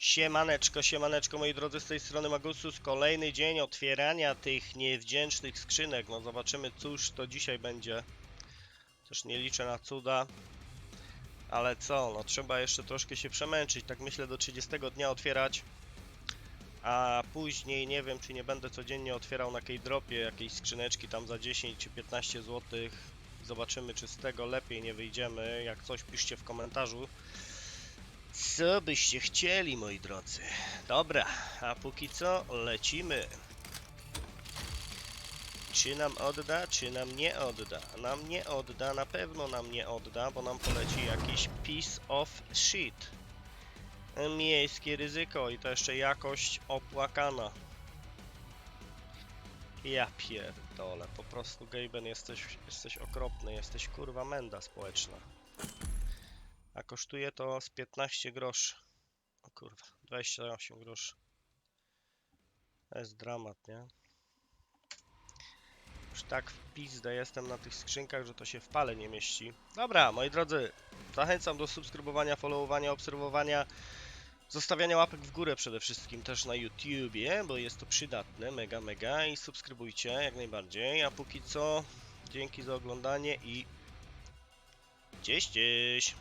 Siemaneczko, siemaneczko moi drodzy, z tej strony Magusus. Kolejny dzień otwierania tych niewdzięcznych skrzynek. No zobaczymy cóż to dzisiaj będzie. Też nie liczę na cuda. Ale co, no trzeba jeszcze troszkę się przemęczyć. Tak myślę do 30 dnia otwierać. A później nie wiem czy nie będę codziennie otwierał na dropie jakiejś skrzyneczki tam za 10 czy 15 zł. Zobaczymy czy z tego lepiej nie wyjdziemy. Jak coś piszcie w komentarzu. Co byście chcieli, moi drodzy? Dobra, a póki co lecimy. Czy nam odda, czy nam nie odda? Nam nie odda, na pewno nam nie odda, bo nam poleci jakiś piece of shit. Miejskie ryzyko i to jeszcze jakość opłakana. Ja pierdolę, po prostu Gaben jesteś, jesteś okropny, jesteś kurwa menda społeczna. A kosztuje to z 15 groszy. O kurwa, 28 groszy. To jest dramat, nie? Już tak w pizdę jestem na tych skrzynkach, że to się w pale nie mieści. Dobra, moi drodzy, zachęcam do subskrybowania, followowania, obserwowania, zostawiania łapek w górę przede wszystkim też na YouTubie, bo jest to przydatne, mega, mega i subskrybujcie jak najbardziej. A póki co, dzięki za oglądanie i cześć, cześć!